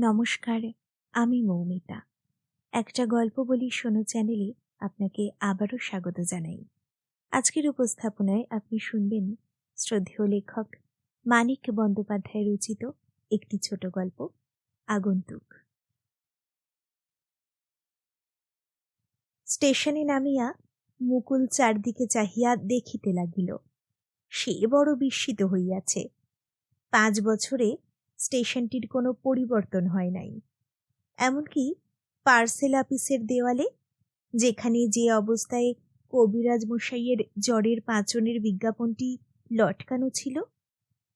নমস্কার, আমি মৌমিতা। একটা গল্প বলি শোনো চ্যানেলে আপনাকে আবারও স্বাগত জানাই। আজকের উপস্থাপনায় আপনি শুনবেন শ্রদ্ধেয় লেখক মানিক বন্দ্যোপাধ্যায় রচিত একটি ছোট গল্প, আগন্তুক। স্টেশনে নামিয়া মুকুল চারদিকে চাহিয়া দেখিতে লাগিল, সে বড় বিস্মিত হইয়াছে। পাঁচ বছরে স্টেশনটির কোনো পরিবর্তন হয় নাই। এমনকি পার্সেল অফিসের দেওয়ালে, যেখানে যে অবস্থায় কবিরাজ মশাইয়ের জ্বরের পাঁচনের বিজ্ঞাপনটি লটকানো ছিল,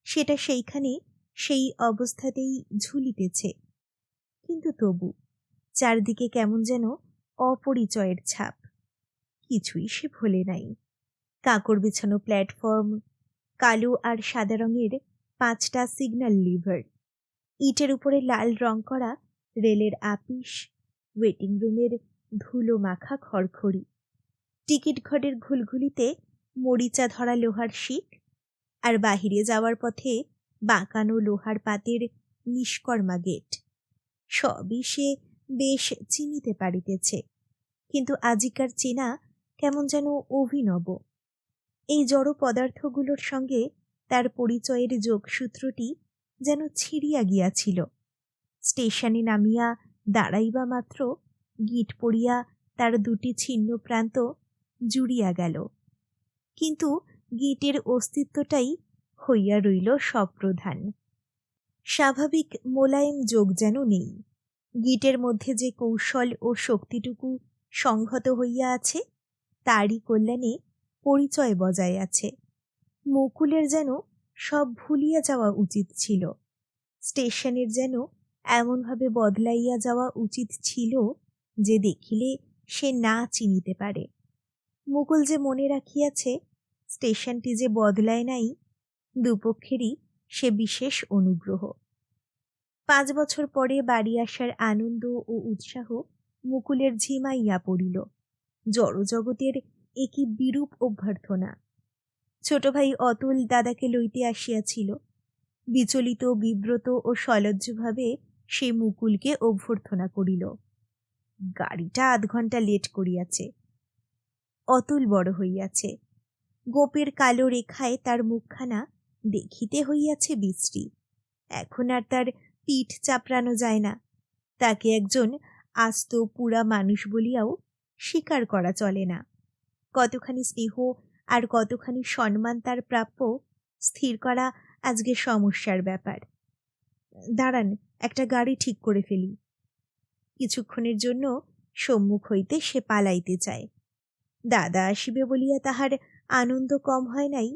সেটা সেইখানে সেই অবস্থাতেই ঝুলিতেছে। কিন্তু তবু চারদিকে কেমন যেন অপরিচয়ের ছাপ। কিছুই সে ভোলে নাই। কাকড় বিছানো প্ল্যাটফর্ম, কালো আর সাদা রঙের পাঁচটা সিগন্যাল লিভার ইটের উপরে লাল রং করা রেলের আপিস ওয়েটিং রুমের ধুলো মাখা খড়খড়ি। টিকিট ঘরের ঘুলঘুলিতে মরিচা ধরা লোহার শিক আর বাহিরে যাওয়ার পথে বাঁকানো লোহার পাতের নিষ্কর্মা গেট সবই সে বেশ চিনিতে পারিতেছে, কিন্তু আজিকার চেনা কেমন যেন অভিনব। এই জড় পদার্থগুলোর সঙ্গে তার পরিচয়ের যোগসূত্রটি যেন ছিঁড়িয়া গিয়াছিল। স্টেশনে নামিয়া দাঁড়াইবা মাত্র গিট পড়িয়া তার দুটি ছিন্ন প্রান্ত জুড়িয়া গেল। কিন্তু গিটের অস্তিত্বটাই হইয়া রইল সপ্রধান। স্বাভাবিক মোলায়েম যোগ যেন নেই। গিটের মধ্যে যে কৌশল ও শক্তিটুকু সংহত হইয়া আছে, তারই কল্যাণে পরিচয় বজায় আছে। মুকুলের যেন সব ভুলিয়া যাওয়া উচিত ছিল। স্টেশনের যেন এমনভাবে বদলাইয়া যাওয়া উচিত ছিল যে দেখিলে সে না চিনিতে পারে। মুকুল যে মনে রাখিয়াছে, স্টেশনটি যে বদলায় নাই, দুপক্ষেরই সে বিশেষ অনুগ্রহ। পাঁচ বছর পরে বাড়ি আসার আনন্দ ও উৎসাহ মুকুলের ঝিমাইয়া পড়িল। জড়জগতের একই বিরূপ অভ্যর্থনা। ছোট ভাই অতুল দাদাকে লইতে আসিয়াছিল। বিচলিত, বিব্রত ও সলজ্জভাবে সে মুকুলকে অভ্যর্থনা করিল, গাড়িটা আধ ঘণ্টা লেট করিয়াছে। অতুল বড় হইয়াছে। গোপের কালো রেখায় তার মুখখানা দেখিতে হইয়াছে বিশ্রী এখন আর তার পিঠ চাপড়ানো যায় না। তাকে একজন আস্ত, পুরা মানুষ বলিয়াও স্বীকার করা চলে না। কতখানি স্নেহ আর কতখানি সম্মান তার প্রাপ্য স্থির করা আজকে সমস্যার ব্যাপার। দাঁড়ান, একটা গাড়ি ঠিক করে ফেলি। কিছুক্ষণের জন্য সম্মুখ হইতে সে পালাইতে চায়। দাদা আসিবে বলিয়া তাহার আনন্দ কম হয় নাই,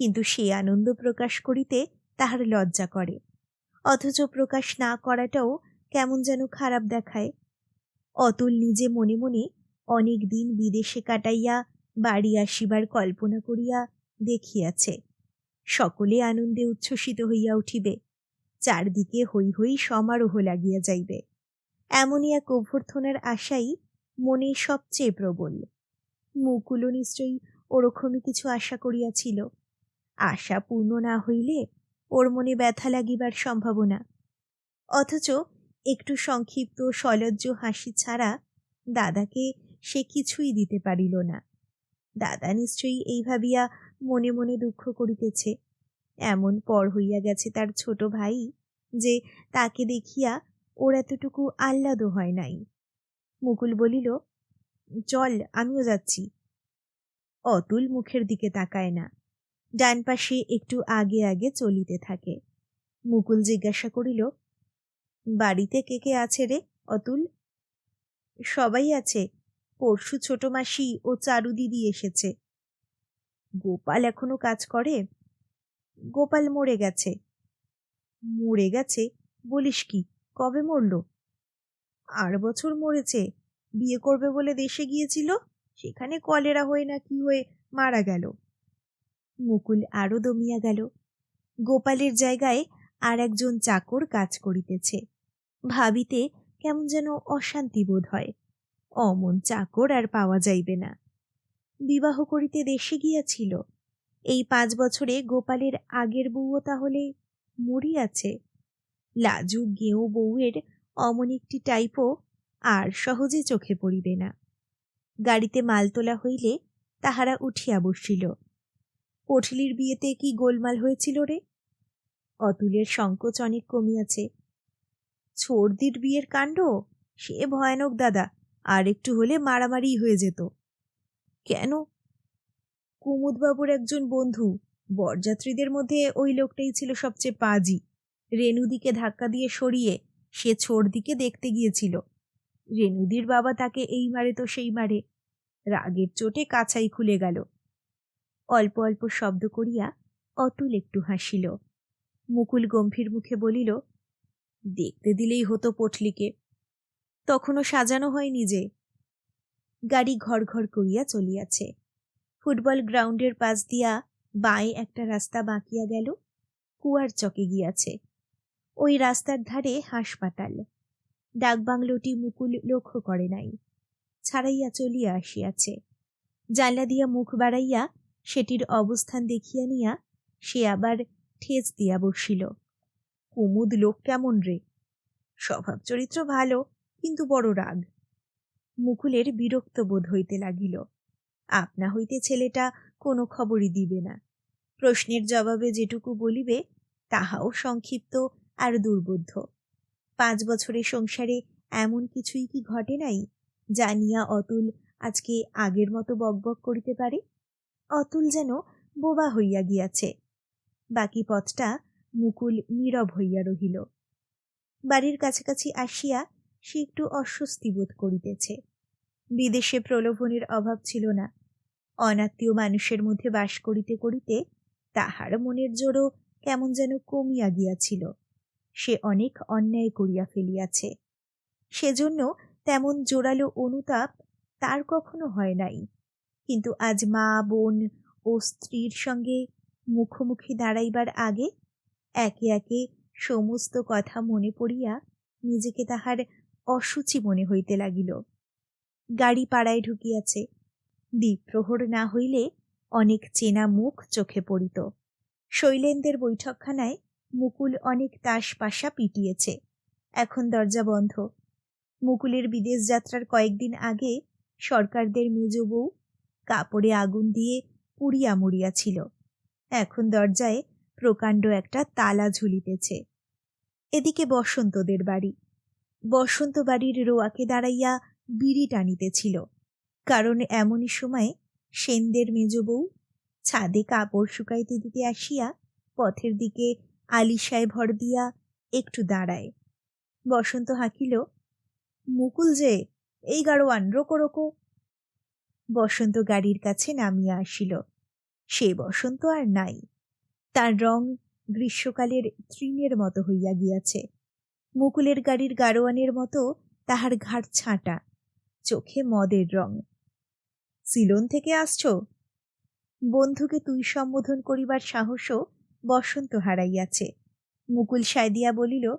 কিন্তু সে আনন্দ প্রকাশ করিতে তাহার লজ্জা করে। অথচ প্রকাশ না করাটাও কেমন যেন খারাপ দেখায়। অতুল নিজে মনে মনে অনেক দিন বিদেশে কাটাইয়া বাড়ি আসিবার কল্পনা করিয়া দেখিয়াছে। সকলে আনন্দে উচ্ছ্বসিত হইয়া উঠিবে। চারদিকে হৈ হৈ সমারোহ লাগিয়া যাইবে। এমনই এক অভ্যর্থনার আশাই মনে সবচেয়ে প্রবল। মুকুলও নিশ্চয়ই ওরকমই কিছু আশা করিয়াছিল। আশা পূর্ণ না হইলে ওর মনে ব্যথা লাগিবার সম্ভাবনা। অথচ একটু সংক্ষিপ্ত, সলজ্জ হাসি ছাড়া দাদাকে সে কিছুই দিতে পারিল না। দাদা নিশ্চয়ই এই ভাবিয়া মনে মনে দুঃখ করিতেছে। এমন পর হইয়া গেছে তার ছোট ভাই যে তাকে দেখিয়া ওর এতটুকু আহ্লাদ হয় নাই। মুকুল বলিল, চল, আমিও যাচ্ছি। অতুল মুখের দিকে তাকায় না। ডান পাশে একটু আগে আগে চলিতে থাকে। মুকুল জিজ্ঞাসা করিল, বাড়িতে কে কে আছে রে অতুল? সবাই আছে। পরশু ছোট মাসি ও চারু দিদি এসেছে। গোপাল এখনও কাজ করে? গোপাল মরে গেছে। মরে গেছে? বলিস কি? কবে মরল? আর বছর মরেছে। বিয়ে করবে বলে দেশে গিয়েছিল? সেখানে কলেরা হয়ে না কি হয়ে মারা গেল? মুকুল আরও দমিয়া গেল। গোপালের জায়গায় আর একজন চাকর কাজ করিতেছে। ভাবিতে কেমন যেন অশান্তি বোধ হয়। অমন চাকর আর পাওয়া যাইবে না। বিবাহ করিতে দেশে গিয়াছিল। এই পাঁচ বছরে গোপালের আগের বউও তাহলে মরিয়াছে। লাজু গেঁয়ো বউয়ের অমন একটি টাইপও আর সহজে চোখে পড়িবে না। গাড়িতে মাল তোলা হইলে তাহারা উঠিয়া বসিল। পটলির বিয়েতে কি গোলমাল হয়েছিল রে? অতুলের সংকোচ অনেক কমিয়াছে। ছোড়দির বিয়ের কাণ্ড? সে ভয়ানক দাদা। আর একটু হলে মারামারি হয়ে যেত। কেন? কুমুদবাবুর একজন বন্ধু, বরযাত্রীদের মধ্যে ওই লোকটাই ছিল সবচেয়ে পাজি। রেনুদিকে ধাক্কা দিয়ে সরিয়ে সে ছোড় দিকে দেখতে গিয়েছিল। রেনুদির বাবা তাকে এই মারে তো সেই মারে। রাগের চোটে কাছাই খুলে গেল। অল্প অল্প শব্দ করিয়া অতুল একটু হাসিল। মুকুল গম্ভীর মুখে বলিল, দেখতে দিলেই হতো পটলিকে। তখনও সাজানো হয়নি যে। গাড়ি ঘর ঘর করিয়া চলিয়াছে। ফুটবল গ্রাউন্ডের পাশ দিয়া বাঁয়ে একটা রাস্তা বাঁকিয়া গেল, কুয়ার চকে গিয়াছে। ওই রাস্তার ধারে হাসপাতাল। ডাকবাংলোটি মুকুল লক্ষ্য করে নাই, ছাড়াইয়া চলিয়া আসিয়াছে। জানলা দিয়া মুখ বাড়াইয়া সেটির অবস্থান দেখিয়া নিয়া সে আবার ঠেস দিয়া বসিল। কুমুদ লোক কেমন রে? স্বভাব চরিত্র ভালো কিন্তু বড় রাগ। মুকুলের বিরক্ত বোধ হইতে লাগিল। আপনা হইতে ছেলেটা কোনো খবরই দিবে না। প্রশ্নের জবাবে যেটুকু বলিবে, তাহাও সংক্ষিপ্ত আর দুর্বোধ্য। পাঁচ বছরের সংসারে এমন কিছুই কি ঘটে নাই জানিয়া অতুল আজকে আগের মতো বকবক করিতে পারে? অতুল যেন বোবা হইয়া গিয়াছে। বাকি পথটা মুকুল নীরব হইয়া রহিল। বাড়ির কাছাকাছি আসিয়া সে একটু অস্বস্তি বোধ করিতেছে। বিদেশে প্রলোভনের অভাব ছিল না। অনাত্মীয় মানুষের মধ্যে বাস করিতে করিতে তাহার মনের জোরও কেমন যেন কমিয়া গিয়াছিল। সে অনেক অন্যায় করিয়া ফেলিয়াছে। সেজন্য তেমন জোরালো অনুতাপ তার কখনো হয় নাই। কিন্তু আজ মা, বোন ও স্ত্রীর সঙ্গে মুখোমুখি দাঁড়াইবার আগে একে একে সমস্ত কথা মনে পড়িয়া নিজেকে তাহার অসুচি মনে হইতে লাগিল। গাড়ি পাড়ায় ঢুকিয়াছে। দ্বীপ্রহর না হইলে অনেক চেনা মুখ চোখে পড়িত। শৈলেন্দ্রের বৈঠকখানায় মুকুল অনেক তাস পাশা পিটিয়েছে। এখন দরজা বন্ধ। মুকুলের বিদেশ যাত্রার কয়েকদিন আগে সরকারদের মেজ বউ কাপড়ে আগুন দিয়ে পুড়িয়া মরিয়াছিল। এখন দরজায় প্রকাণ্ড একটা তালা ঝুলিতেছে। এদিকে বসন্তদের বাড়ি। বসন্ত বাড়ির রোয়াকে দাঁড়াইয়া বিড়ি টানিতেছিল, কারণ এমনই সময় সেনদের মেজ বউ ছাদে কাপড় শুকাইতে দিতে আসিয়া পথের দিকে আলিশায় ভর দিয়া একটু দাঁড়ায়। বসন্ত হাঁকিল, মুকুল যে, এই গাড়োয়ান, রোকো রোকো। বসন্ত গাড়ির কাছে নামিয়া আসিল। সে বসন্ত আর নাই, তার রং গ্রীষ্মকালের তৃণের মতো হইয়া গিয়াছে। মুকুলের গাড়ির গাড়োয়ানের মতো তাহার ঘাট ছাঁটা, চোখে মদের রং। সিলন থেকে আসছ? বন্ধুকে তুই সম্বোধন করিবার সাহসও বসন্ত হারাইয়াছে। মুকুল সায়দিয়া বলিল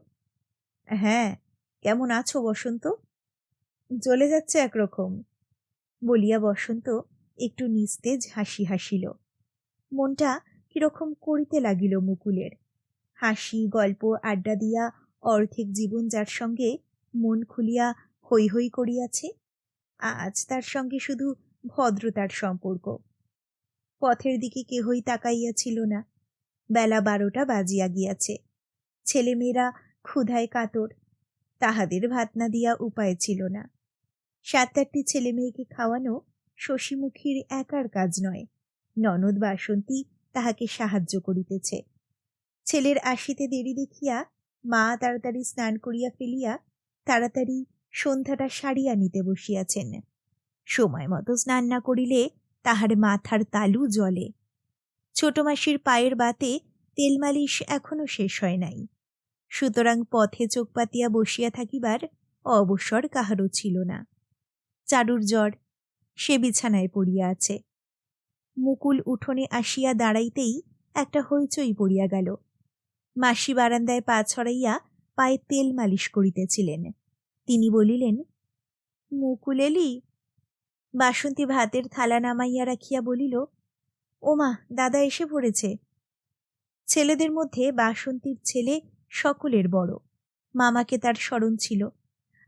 হ্যাঁ কেমন আছো বসন্ত? চলে যাচ্ছে একরকম, বলিয়া বসন্ত একটু নিস্তেজ হাসি হাসিল। মনটা কীরকম করিতে লাগিল মুকুলের। হাসি, গল্প, আড্ডা দিয়া অর্ধেক জীবন যার সঙ্গে মন খুলিয়া হৈ হৈ করিয়াছে, আজ তার সঙ্গে শুধু ভদ্রতার সম্পর্ক। পথের দিকে কেহই তাকাইয়াছিল না। বেলা বারোটা বাজিয়া গিয়াছে। ছেলেমেয়েরা ক্ষুধায় কাতর, তাহাদের ভাত না দিয়া উপায় ছিল না। সাত আটটি ছেলে মেয়েকে খাওয়ানো শশীমুখীর একার কাজ নয়, ননদ বাসন্তী তাহাকে সাহায্য করিতেছে। ছেলের আসিতে দেরি দেখিয়া মা তাড়াতাড়ি স্নান করিয়া ফেলিয়া তাড়াতাড়ি সন্ধ্যাটা সারিয়া নিতে বসিয়াছেন। সময় মতো স্নান না করিলে তাহার মাথার তালু জলে ছোট মাসির পায়ের বাতে তেল মালিশ এখনও শেষ হয় নাই। সুতরাং পথে চোখ পাতিয়া বসিয়া থাকিবার অবসর কাহারও ছিল না। চারুর জ্বর, সে বিছানায় পড়িয়া আছে। মুকুল উঠোনে আসিয়া দাঁড়াইতেই একটা হইচই পড়িয়া গেল। মাসি বারান্দায় পা ছড়াইয়া পায়ে তেল মালিশ করিতেছিলেন। তিনি বলিলেন মুকুল এলি বাসন্তী ভাতের থালা নামাইয়া রাখিয়া বলিল, ওমা, দাদা এসে পড়েছে। ছেলেদের মধ্যে বাসন্তীর ছেলে সকলের বড়। মামাকে তার স্মরণ ছিল।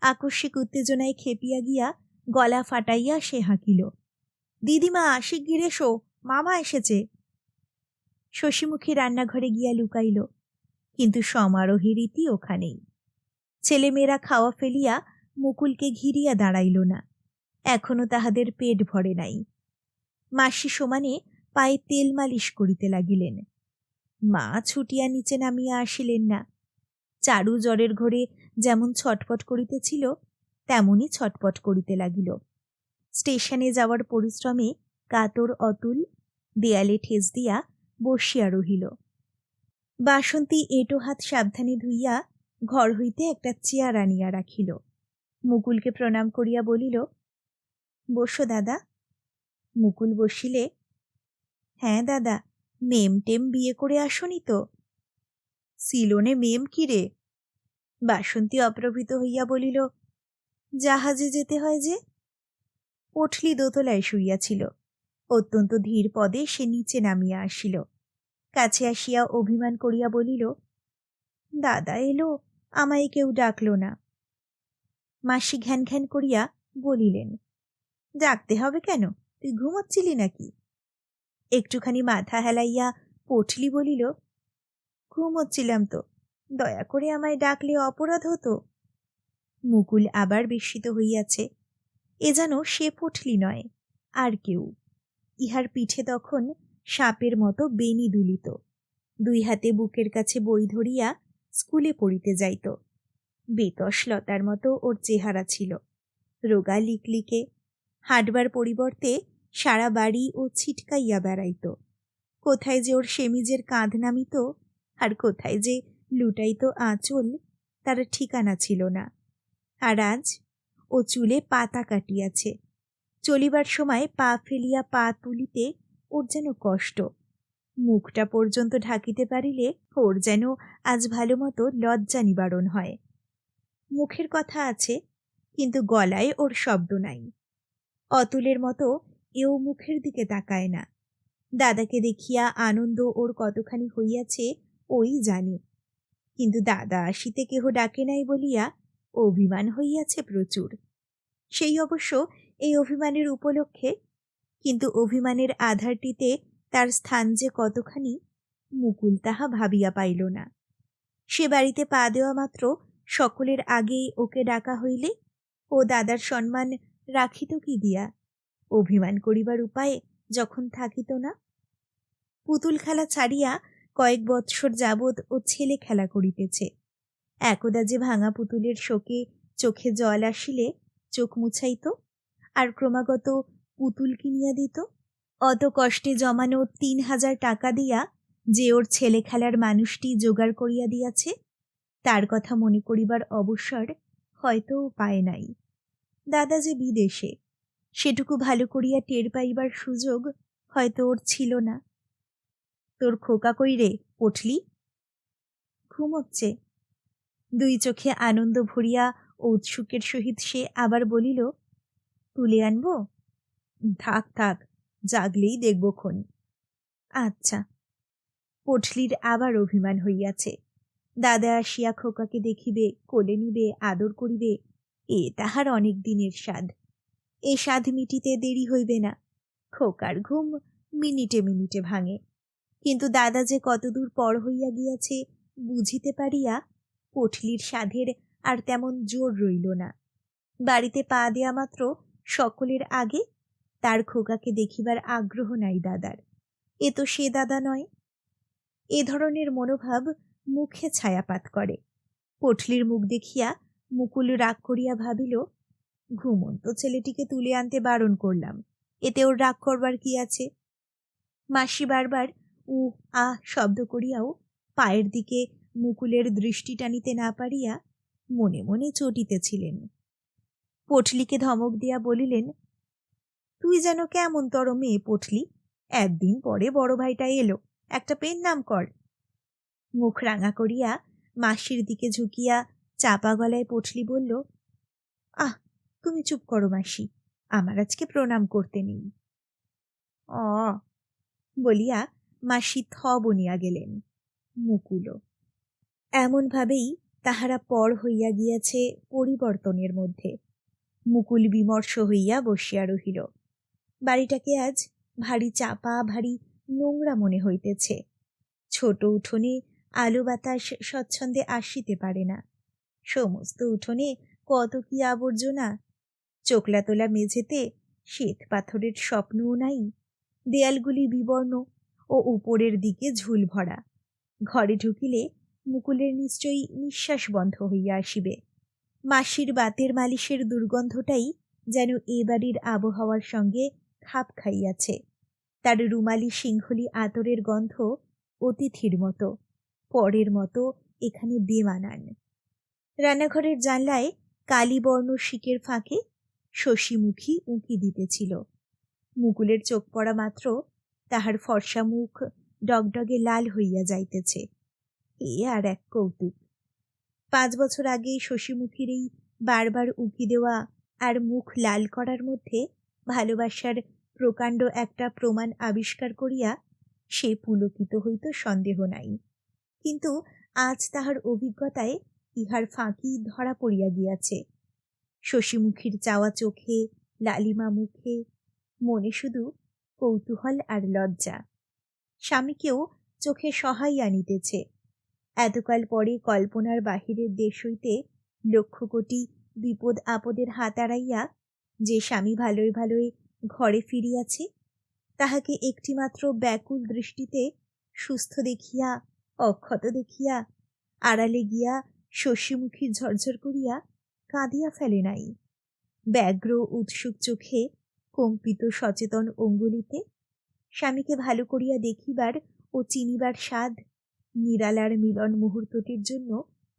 আকস্মিক উত্তেজনায় খেপিয়া গিয়া গলা ফাটাইয়া সে হাঁকিল, দিদিমা, শিগগির এসো, মামা এসেছে। শশীমুখী রান্নাঘরে গিয়া লুকাইল। কিন্তু সমারোহী রীতি ওখানেই। ছেলেমেয়েরা খাওয়া ফেলিয়া মুকুলকে ঘিরিয়া দাঁড়াইল না। এখনও তাহাদের পেট ভরে নাই। মাসি সমানে পায়ে তেল মালিশ করিতে লাগিলেন। মা ছুটিয়া নিচে নামিয়া আসিলেন না। চারু জ্বরের ঘরে যেমন ছটপট করিতেছিল, তেমনই ছটপট করিতে লাগিল। স্টেশনে যাওয়ার পরিশ্রমে কাতর অতুল দেয়ালে ঠেস দিয়া বসিয়া রহিল। বাসন্তী এটো হাত সাবধানে ধুইয়া ঘর হইতে একটা চেয়ার আনিয়া রাখিল। মুকুলকে প্রণাম করিয়া বলিল, বসো দাদা। মুকুল বসিলে হ্যাঁ দাদা, মেম টেম বিয়ে করে আসনি তো? সিলোনে মেম কিরে বাসন্তী অপ্রভৃত হইয়া বলিল, জাহাজে যেতে হয় যে? পটলি দোতলায় শুইয়াছিল। অত্যন্ত ধীর পদে সে নিচে নামিয়া আসিল। কাছে আসিয়া অভিমান করিয়া বলিল, দাদা এলো, আমায় কেউ ডাকল না। মাসি ঘ্যান ঘ্যান করিয়া বলিলেন, ডাকতে হবে কেন? তুই ঘুমোচ্ছিলি নাকি? একটুখানি মাথা হেলাইয়া পটলি বলিল, ঘুমোচ্ছিলাম তো, দয়া করে আমায় ডাকলে অপরাধ হতো। মুকুল আবার বিস্মিত হইয়াছে, এ যেন সে পটলি নয়, আর কেউ। ইহার পিঠে তখন সাপের মতো বেনি দুলিত। দুই হাতে বুকের কাছে বই ধরিয়া স্কুলে পড়িতে যাইত। বেতসলতার মতো ওর চেহারা ছিল। রোগা লিকলিকে হাঁটবার পরিবর্তে সারা বাড়ি ও ছিটকাইয়া বেড়াইত। কোথায় যে ওর সেমিজের কাঁধ নামিত আর কোথায় যে লুটাইত আঁচল তার ঠিকানা ছিল না। আর আজ ও চুলে পাতা কাটিয়াছে। চলিবার সময় পা ফেলিয়া পা তুলিতে ওর যেন কষ্ট। মুখটা পর্যন্ত ঢাকিতে পারিলে ওর যেন আজ ভালো মতো লজ্জা নিবারণ হয়। মুখের কথা আছে, কিন্তু গলায় ওর শব্দ নাই। অতুলের মতো এও মুখের দিকে তাকায় না। দাদাকে দেখিয়া আনন্দ ওর কতখানি হইয়াছে, ওই জানে। কিন্তু দাদা আসিতে কেহ ডাকে নাই বলিয়া অভিমান হইয়াছে প্রচুর। সেই অবশ্য এই অভিমানের উপলক্ষে কিন্তু অভিমানের আধারটিতে তার স্থান যে কতখানি, মুকুল তাহা ভাবিয়া পাইল না। সে বাড়িতে পা দেওয়া মাত্র সকলের আগেই ওকে ডাকা হইলে, ও দাদার সম্মান রাখিত কি দিয়া? অভিমান করিবার উপায়ে যখন থাকিত না? পুতুল খেলা ছাড়িয়া কয়েক বৎসর যাবৎ ও ছেলে খেলা করিতেছে। একদা যে ভাঙা পুতুলের শোকে চোখে জল আসিলে চোখ মুছাইত, আর ক্রমাগত পুতুল কিনিয়া দিত। অত কষ্টে জমানো তিন হাজার টাকা দিয়া যে ওর ছেলে খেলার মানুষটি জোগাড় করিয়া দিয়াছে, তার কথা মনে করিবার অবসর হয়তো পায় নাই। দাদা যে বিদেশে, সেটুকু ভালো করিয়া টের পাইবার সুযোগ হয়তো ওর ছিল না। তোর খোকা কই রে পটলি ঘুমোচ্ছে। দুই চোখে আনন্দ ভরিয়া ঔৎসুকের সহিত সে আবার বলিল, তুলে আনব? থাক থাক, জাগলেই দেখব খন। আচ্ছা। পটলির আবার অভিমান হইয়াছে। দাদা আসিয়া খোকাকে দেখিবে, কোলে নিবে, আদর করিবে, এ তাহার অনেক দিনের স্বাদ। এ স্বাদ মিটিতে দেরি হইবে না। খোকার ঘুম মিনিটে মিনিটে ভাঙে। কিন্তু দাদা যে কতদূর পর হইয়া গিয়াছে, বুঝিতে পারিয়া পটলির সাধের আর তেমন জোর রইল না। বাড়িতে পা দেয়া মাত্র সকলের আগে তার খোকাকে দেখিবার আগ্রহ নাই দাদার। এ তো সে দাদা নয়। এ ধরনের মনোভাব মুখে ছায়াপাত করে। পটলির মুখ দেখিয়া মুকুল রাগ করিয়া ভাবিল, ঘুমন্ত ছেলেটিকে তুলে আনতে বারণ করলাম। এতে ওর রাগ করবার কি আছে? মাসি বারবার উ আ শব্দ করিয়াও পায়ের দিকে মুকুলের দৃষ্টি টানিতে না পারিয়া মনে মনে চটিতেছিলেন। পটলিকে ধমক দিয়া বলিলেন তুই যেন কেমন তর মেয়ে পটলি। একদিন পরে বড় ভাইটা এলো, একটা পেন নাম কর। মুখ রাঙা করিয়া মাসির দিকে ঝুঁকিয়া চাপা গলায় পটলি বলল, আহ, তুমি চুপ করো মাসি, আমার আজকে প্রণাম করতে নেই। অ বলিয়া মাসি থ বনিয়া গেলেন মুকুলও এমনভাবেই তাহারা পর হইয়া গিয়াছে পরিবর্তনের মধ্যে। মুকুল বিমর্ষ হইয়া বসিয়া রহিল। বাড়িটাকে আজ ভারী চাপা, ভারী নোংরা মনে হইতেছে। ছোট উঠোনে আলো বাতাস স্বচ্ছন্দে আসিতে পারে না। সমস্ত উঠোনে কত কি আবর্জনা। চোখলা তোলা মেঝেতে শ্বেত পাথরের স্বপ্নও নাই। দেয়ালগুলি বিবর্ণ ও উপরের দিকে ঝুল ভরা। ঘরে ঢুকিলে মুকুলের নিশ্চয়ই নিঃশ্বাস বন্ধ হইয়া আসিবে। মাসির বাতের মালিশের দুর্গন্ধটাই যেন এ বাড়ির আবহাওয়ার সঙ্গে খাপ খাইয়াছে। তার রুমালি সিংহলি আতরের গন্ধ অতিথির মতো, পরের মতো এখানে বেমানান। রান্নাঘরের জানলায় কালীবর্ণ শিকের ফাঁকে শশীমুখী উঁকি দিতেছিল। মুকুলের চোখ পড়া মাত্র তাহার ফর্সা মুখ ডগডগে লাল হইয়া যাইতেছে। এ আর এক কৌতুক। পাঁচ বছর আগে শশীমুখীর এই বারবার উঁকি দেওয়া আর মুখ লাল করার মধ্যে ভালোবাসার প্রকাণ্ড একটা প্রমাণ আবিষ্কার করিয়া সে পুলকিত হইত সন্দেহ নাই। কিন্তু আজ তাহার অভিজ্ঞতায় ইহার ফাঁকি ধরা পড়িয়া গিয়াছে। শশীমুখীর চাওয়া চোখে, লালিমা মুখে, মনে শুধু কৌতূহল আর লজ্জা। স্বামীকেও চোখে সহাই আনিতেছে। এতকাল পরে কল্পনার বাহিরের দেশ হইতে লক্ষ কোটি বিপদ আপদের হাত আড়াইয়া যে স্বামী ভালোই ভালোই ঘরে ফিরিয়াছে, তাহাকে একটিমাত্র ব্যাকুল দৃষ্টিতে সুস্থ দেখিয়া, অক্ষত দেখিয়া, আড়ালে গিয়া শশীমুখী ঝরঝর করিয়া কাঁদিয়া ফেলে নাই। ব্যগ্র উৎসুক চোখে কম্পিত সচেতন অঙ্গুলিতে স্বামীকে ভালো করিয়া দেখিবার ও চিনিবার স্বাদ নিরালার মিলন মুহূর্তটির জন্য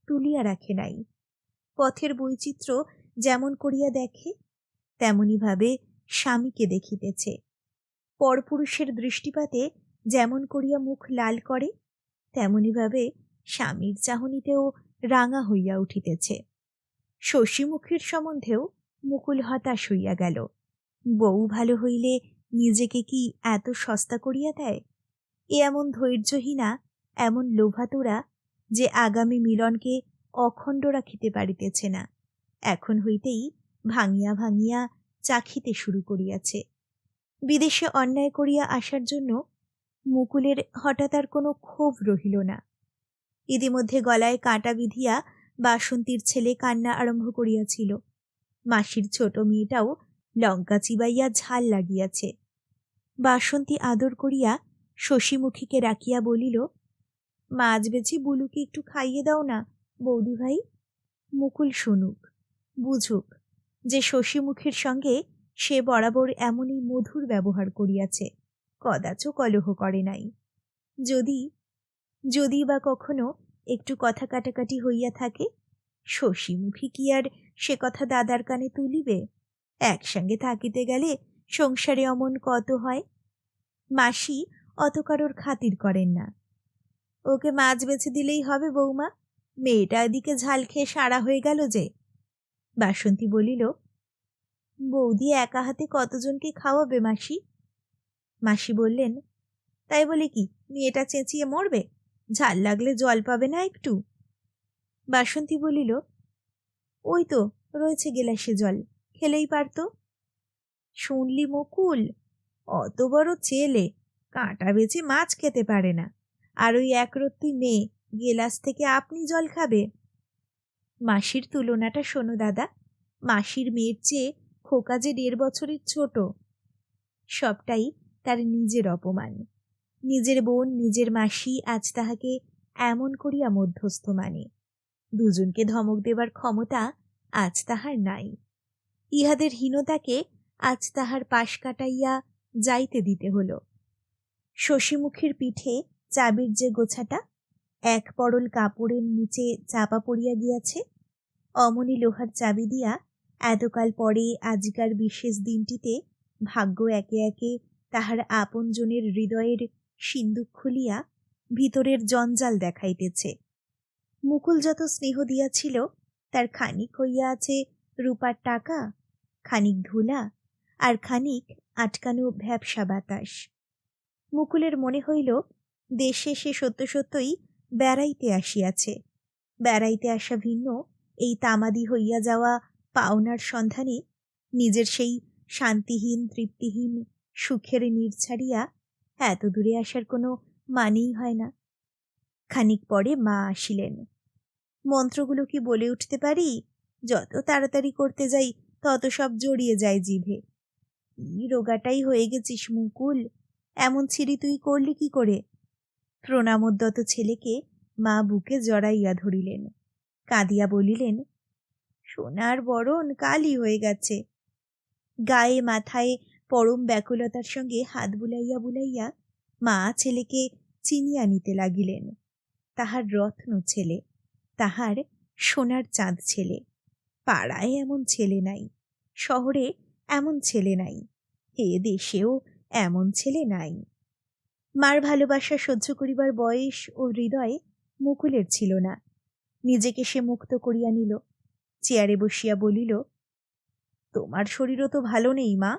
তুলিয়া রাখে নাই। পথের বৈচিত্র্য যেমন করিয়া দেখে, তেমনিভাবে স্বামীকে দেখিতেছে। পরপুরুষের দৃষ্টিপাতে যেমন করিয়া মুখ লাল করে, তেমনিভাবে স্বামীর চাহনিতেও রাঙা হইয়া উঠিতেছে। শশীমুখীর সম্বন্ধেও মুকুল হতাশ হইয়া গেল। বউ ভালো হইলে নিজেকে কি এত সস্তা করিয়া দেয়? এ এমন ধৈর্যহীনা, এমন লোভাতুরা যে আগামী মিলনকে অখণ্ড রাখিতে পারিতেছে না। এখন হইতেই ভাঙিয়া ভাঙিয়া চাখিতে শুরু করিয়াছে। বিদেশে অন্যায় করিয়া আসার জন্য মুকুলের হঠাৎ আর কোনো ক্ষোভ রহিল না। ইতিমধ্যে গলায় কাঁটা বিধিয়া বাসন্তীর ছেলে কান্না আরম্ভ করিয়াছিল। মাসির ছোট মেয়েটাও লঙ্কা চিবাইয়া ঝাল লাগিয়াছে। বাসন্তী আদর করিয়া শশীমুখীকে রাখিয়া বলিল, মাছ বেছি বুলুকে একটু খাইয়ে দাও না বৌদি ভাই মুকুল শুনুক, বুঝুক যে শশীমুখীর সঙ্গে সে বরাবর এমনই মধুর ব্যবহার করিয়াছে, কদাচ কলহ করে নাই। যদি যদি বা কখনো একটু কথা কাটাকাটি হইয়া থাকে, শশীমুখী কি আর সে কথা দাদার কানে তুলিবে? একসঙ্গে থাকিতে গেলে সংসারে অমন কত হয়? মাসি অত কারোর খাতির করেন না। ওকে মাছ বেছে দিলেই হবে বৌমা, মেয়েটা এদিকে ঝাল খেয়ে সারা হয়ে গেল যে। বাসন্তী বলিল, বৌদি একা হাতে কতজনকে খাওয়াবে মাসি? মাসি বললেন, তাই বলে কি, মেয়েটা চেঁচিয়ে মরবে? ঝাল লাগলে জল পাবে না একটু? বাসন্তী বলিল, ওই তো, রয়েছে গেলাসে জল, খেলেই পারত? শুনলি মুকুল, অত বড় ছেলে, কাঁটা বেছে মাছ খেতে পারে না। আর ওই একরত্তি মেয়ে, গেলাস থেকে আপনি জল খাবে? মাসির তুলনাটা শোনো, দাদা। মাসির মেয়ের চেয়ে খোকা যে দেড় বছরের ছোট, সবটাই তার নিজের অপমান। নিজের বোন, নিজের মাসি আজ তাহাকে এমন করিয়া মধ্যস্থ মানে। দুজনকে ধমক দেবার ক্ষমতা আজ তাহার নাই। ইহাদের হীনতাকে আজ তাহার পাশ কাটাইয়া যাইতে দিতে হল। শশীমুখীর পিঠে চাবির যে গোছাটা এক পরল কাপড়ের নিচে চাপা পড়িয়া গিয়াছে। অমনি লোহার চাবি দিয়া এতকাল পরে আজকার বিশেষ দিনটিতে ভাগ্য একে একে তাহার আপনজনের হৃদয়ের সিন্দুক খুলিয়া ভিতরের জঞ্জাল দেখাইতেছে। মুকুল যত স্নেহ দিয়াছিল, তার খানিক হইয়া আছে রূপার টাকা, খানিক ধুলা আর খানিক আটকানো ভ্যাবসা বাতাস। মুকুলের মনে হইল, দেশে সে সত্য সত্যই বেড়াইতে আসিয়াছে। বেড়াইতে আসা ভিন্ন, এই তামাদি হইয়া যাওয়া পাওনার সন্ধানে নিজের সেই শান্তিহীন, তৃপ্তিহীন সুখের নীড় ছাড়িয়া এত দূরে আসার কোনো মানেই হয় না। খানিক পরে মা আসিলেন। মন্ত্রগুলো কি বলে উঠতে পারি? যত তাড়াতাড়ি করতে যাই, তত সব জড়িয়ে যায় জিভে। রোগাটাই হয়ে গেছিস মুকুল, এমন ছিঁড়ি তুই করলি কি করে? প্রণামোদ্যত ছেলেকে মা বুকে জড়াইয়া ধরিলেন। কাঁদিয়া বলিলেন, সোনার বরণ কালই হয়ে গেছে। গায়ে মাথায় পরম ব্যাকুলতার সঙ্গে হাত বুলাইয়া বুলাইয়া মা ছেলেকে চিনিয়া নিতে লাগিলেন। তাহার রত্ন ছেলে, তাহার সোনার চাঁদ ছেলে। পাড়ায় এমন ছেলে নাই, শহরে এমন ছেলে নাই, এ দেশেও এমন ছেলে নাই। মার ভালোবাসা সহ্য করিবার বয়স ও হৃদয় মুকুলের ছিল না। নিজেকে সে মুক্ত করিয়া নিল। চেয়ারে বসিয়া বলিল, তোমার শরীরও তো ভালো নেই, মা।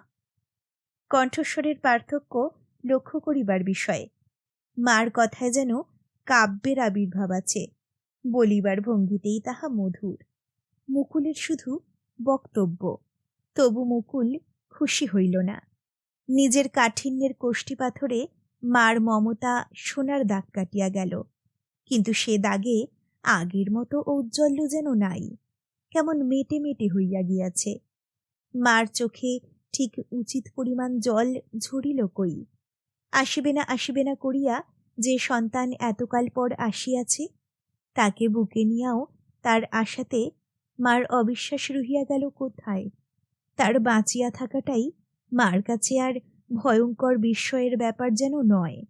কণ্ঠস্বরের পার্থক্য লক্ষ্য করিবার বিষয়ে। মার কথায় যেন কাব্যের আবির্ভাব আছে, বলিবার ভঙ্গিতেই তাহা মধুর। মুকুলের শুধু বক্তব্য। তবু মুকুল খুশি হইল না। নিজের কাঠিন্যের কোষ্ঠী পাথরে মার মমতা সোনার দাগ কাটিয়া গেল। কিন্তু সে দাগে আগের মতো ঔজ্জ্বল্য যেন নাই। কেমন মেটে মেটে হইয়া গিয়াছে। মার চোখে ঠিক উচিত পরিমাণ জল ঝরিল কই? আসিবে না আসিবে না করিয়া যে সন্তান এতকাল পর আসিয়াছে, তাকে বুকে নিয়াও তার আশাতে মার অবিশ্বাস রহিয়া গেল কোথায়? তার বাঁচিয়া থাকাটাই মার কাছে আর ভয়ঙ্কর বিস্ময়ের ব্যাপার যেন নয়।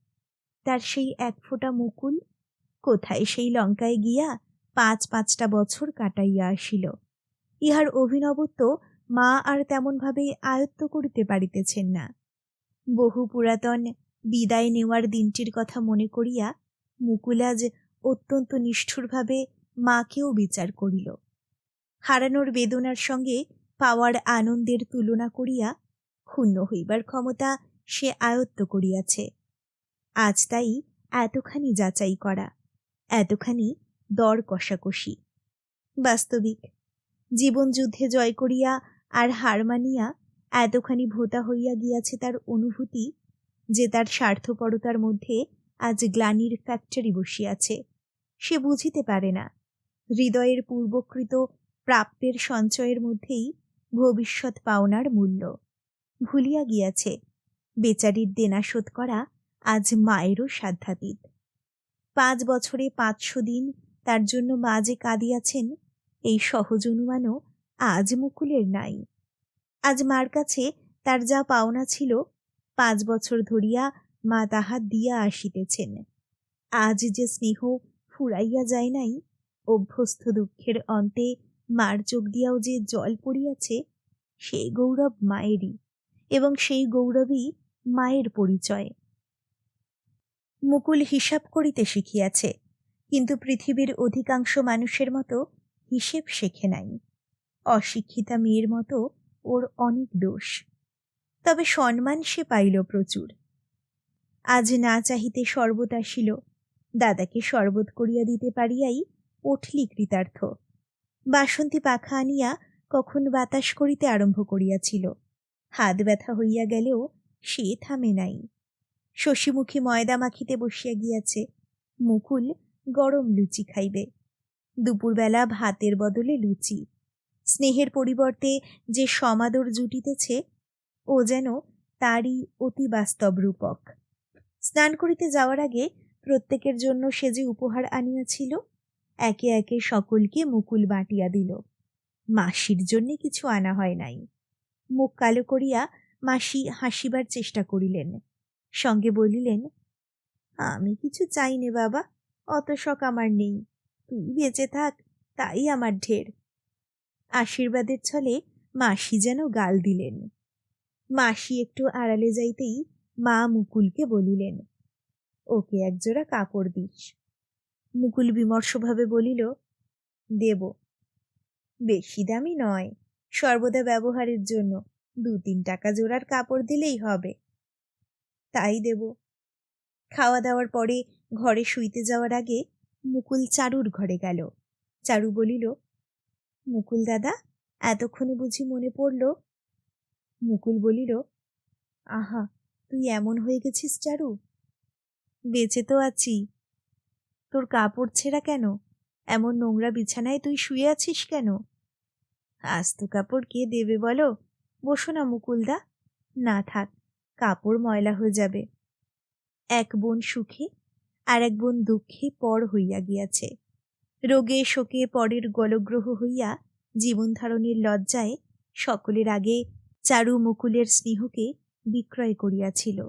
তার সেই এক ফোঁটা মুকুল কোথায় সেই লঙ্কায় গিয়া পাঁচ পাঁচটা বছর কাটাইয়া আসিল। ইহার অভিনবত্ব মা আর তেমনভাবে আয়ত্ত করিতে পারিতেছেন না। বহু পুরাতন বিদায় নেওয়ার দিনটির কথা মনে করিয়া মুকুল আজ অত্যন্ত নিষ্ঠুরভাবে মাকেও বিচার করিল। হারানোর বেদনার সঙ্গে পাওয়ার আনন্দের তুলনা করিয়া ক্ষুণ্ণ হইবার ক্ষমতা সে আয়ত্ত করিয়াছে। আজ তাই এতখানি যাচাই করা, এতখানি দর কষাকষি। বাস্তবিক, জীবনযুদ্ধে জয় করিয়া আর হার মানিয়া এতখানি ভোতা হইয়া গিয়াছে তার অনুভূতি যে তার স্বার্থপরতার মধ্যে আজ গ্লানির ফ্যাক্টরি বসিয়াছে। সে বুঝিতে পারে না, হৃদয়ের পূর্বকৃত প্রাপ্যের সঞ্চয়ের মধ্যেই ভবিষ্যৎ পাওনার মূল্য। ভুলিয়া গিয়াছে। বেচারির দেনা শোধ করা আজ মায়েরও সাধ্যাতীত। পাঁচ বছরে পাঁচশো দিন তার জন্য মা যে কাঁদিয়াছেন, এই সহজ অনুমানও আজ মুকুলের নাই। আজ মার কাছে তার যা পাওনা ছিল, পাঁচ বছর ধরিয়া মা তাহা দিয়া আসিতেছেন। আজ যে স্নেহ ফুরাইয়া যায় নাই, অভ্যস্ত দুঃখের অন্তে মার চোখ দিয়াও যে জল পড়িয়াছে, সেই গৌরব মায়েরই। এবং সেই গৌরবই মায়ের পরিচয়। মুকুল হিসাব করিতে শিখিয়াছে, কিন্তু পৃথিবীর অধিকাংশ মানুষের মতো হিসেব শেখে নাই। অশিক্ষিতা মেয়ের মতো ওর অনেক দোষ। তবে সম্মান সে পাইল প্রচুর। আজ না চাহিতে শরবত আসিল, দাদাকে শরবত করিয়া দিতে পারিয়াই উঠলি কৃতার্থ। বাসন্তী পাখা আনিয়া কখন বাতাস করিতে আরম্ভ করিয়াছিল। হাত ব্যথা হইয়া গেলেও সে থামে নাই। শশীমুখী ময়দা মাখিতে বসিয়া গিয়াছে। মুকুল গরম লুচি খাইবে। দুপুরবেলা ভাতের বদলে লুচি। স্নেহের পরিবর্তে যে সমাদর জুটিতেছে, ও যেন তারই অতি বাস্তব রূপক। স্নান করিতে যাওয়ার আগে প্রত্যেকের জন্য সে যে উপহার আনিয়াছিল, একে একে সকলকে মুকুল বাটিয়া দিল। মাসির জন্যে কিছু আনা হয় নাই। মুখ কালো করিয়া মাসি হাসিবার চেষ্টা করিলেন। সঙ্গে বলিলেন, আমি কিছু চাই নে বাবা, অত শখ আমার নেই। তুই বেঁচে থাক, তাই আমার ঢের। আশীর্বাদের ছলে মাসি যেন গাল দিলেন। মাসি একটু আড়ালে যাইতেই মা মুকুলকে বলিলেন, ওকে একজোড়া কাপড় দিস। মুকুল বিমর্ষভাবে বলিল, দেব। বেশি দামি নয়। সর্বদা ব্যবহারের জন্য। দু তিন টাকা জোড়ার কাপড় দিলেই হবে। তাই দেব। খাওয়া দাওয়ার পরে ঘরে শুইতে যাওয়ার আগে মুকুল চারুর ঘরে গেল। চারু বলিল, মুকুল দাদা, এতক্ষণে বুঝি মনে পড়ল? মুকুল বলিল, আহা, তুই এমন হয়ে গেছিস চারু। বেঁচে তো আছি। তোর কাপড় ছেঁড়া কেন? এমন নোংরা বিছানায় তুই শুয়ে আছিস কেন? আস্ত কাপড় কে দেবে বলো? বসো না মুকুলদা। না থাক, কাপড় ময়লা হয়ে যাবে। এক বোন সুখে আর এক বোন দুঃখে পর হইয়া গিয়াছে। রোগে শোকে পরের গলগ্রহ হইয়া জীবন ধারণের লজ্জায় সকলের আগে চারু মুকুলের স্নেহকে বিক্রয় করিয়াছিল।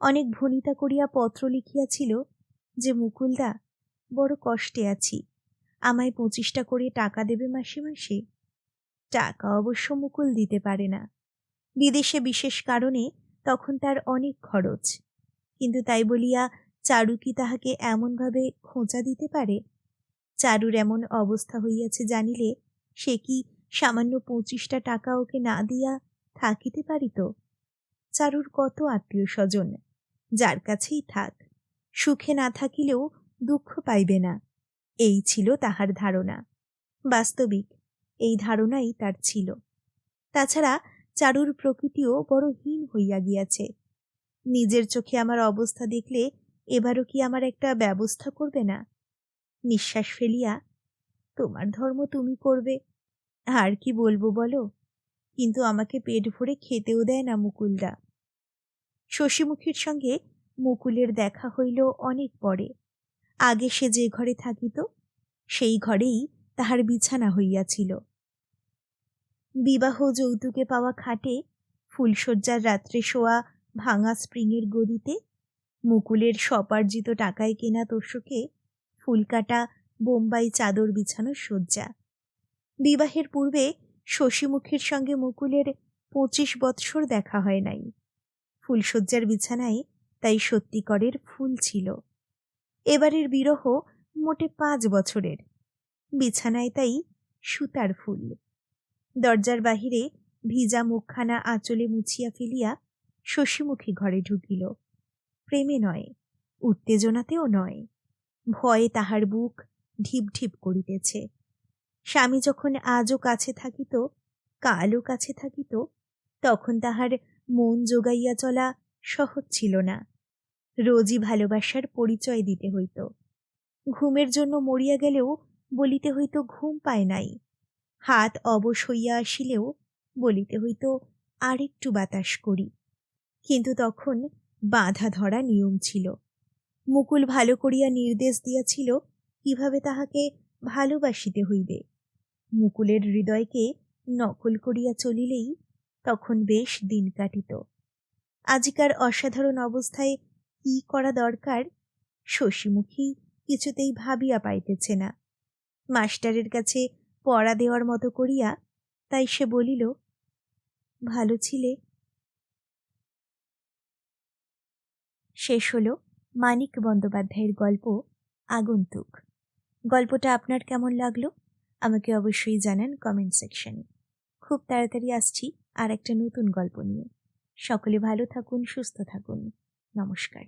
অনেক ভনিতা করিয়া পত্র লিখিয়াছিল যে, মুকুলদা, বড় কষ্টে আছি। আমায় পঁচিশটা করে টাকা দেবে মাসে মাসে? টাকা অবশ্য মুকুল দিতে পারে না। বিদেশে বিশেষ কারণে তখন তার অনেক খরচ। কিন্তু তাই বলিয়া চারু কি তাহাকে এমনভাবে খোঁচা দিতে পারে? চারুর এমন অবস্থা হইয়াছে জানিলে সে কি সামান্য পঁচিশটা টাকা ওকে না দিয়া থাকিতে পারিত? চারুর কত আত্মীয় স্বজন যার কাছেই থাক। সুখে না থাকিলেও দুঃখ পাইবে না। এই ছিল তাহার ধারণা। বাস্তবিক এই ধারণাই তার ছিল। তাছাড়া চারুর প্রকৃতিও বড় হীন হইয়া গিয়াছে। নিজের চোখে আমার অবস্থা দেখলে এবারও কি আমার একটা ব্যবস্থা করবে না? নিঃশ্বাস ফেলিয়া, তোমার ধর্ম তুমি করবে, আর কি বলব বলো? কিন্তু আমাকে পেট ভরে খেতেও দেয় না মুকুলদা। শশীমুখীর সঙ্গে মুকুলের দেখা হইল অনেক পরে। আগে সে যে ঘরে থাকিত সেই ঘরেই তাহার বিছানা হইয়াছিল। বিবাহ যৌতুকে পাওয়া খাটে, ফুলশয্যার রাত্রে শোয়া ভাঙা স্প্রিংয়ের গদিতে, মুকুলের স্বপার্জিত টাকায় কেনা তোষকে ফুলকাটা বোম্বাই চাদর বিছানো শয্যা। বিবাহের পূর্বে শশীমুখীর সঙ্গে মুকুলের পঁচিশ বৎসর দেখা হয় নাই। ফুলশয্যার বিছানায় তাই সত্যিকরের ফুল ছিল। এবারের বিরহ মোটে পাঁচ বছরের। বিছানায় তাই সুতার ফুল। দরজার বাহিরে ভিজা মুখখানা আঁচলে মুছিয়া ফেলিয়া শশীমুখী ঘরে ঢুকিল। প্রেমে নয়, উত্তেজনাতেও নয়, ভয়ে তাহার বুক ঢিপ ঢিপ করিতেছে। স্বামী যখন আজও কাছে থাকিত, কালও কাছে থাকিত, তখন তাহার মন জোগাইয়া চলা সহজ ছিল না। রোজই ভালোবাসার পরিচয় দিতে হইত। ঘুমের জন্য মরিয়া গেলেও বলিতে হইত, ঘুম পায় নাই। হাত অবশ হইয়া আসিলেও বলিতে হইত, আরেকটু বাতাস করি। কিন্তু তখন বাঁধা ধরা নিয়ম ছিল। মুকুল ভালো করিয়া নির্দেশ দিয়াছিল, কীভাবে তাহাকে ভালোবাসিতে হইবে? মুকুলের হৃদয়কে নকল করিয়া চলিলেই তখন বেশ দিন কাটিত। আজিকার অসাধারণ অবস্থায় কি করা দরকার, শশীমুখী কিছুতেই ভাবিয়া পাইতেছে না। মাস্টারের কাছে পড়া দেওয়ার মতো করিয়া তাই সে বলিল, ভালো ছিলে। শেষ হল মানিক বন্দ্যোপাধ্যায়ের গল্প আগন্তুক গল্পটা আপনার কেমন লাগল? আমাকে অবশ্যই জানান কমেন্ট সেকশনে খুব তাড়াতাড়ি আসছি আর একটা নতুন গল্প নিয়ে। সকলে ভালো থাকুন, সুস্থ থাকুন। নমস্কার।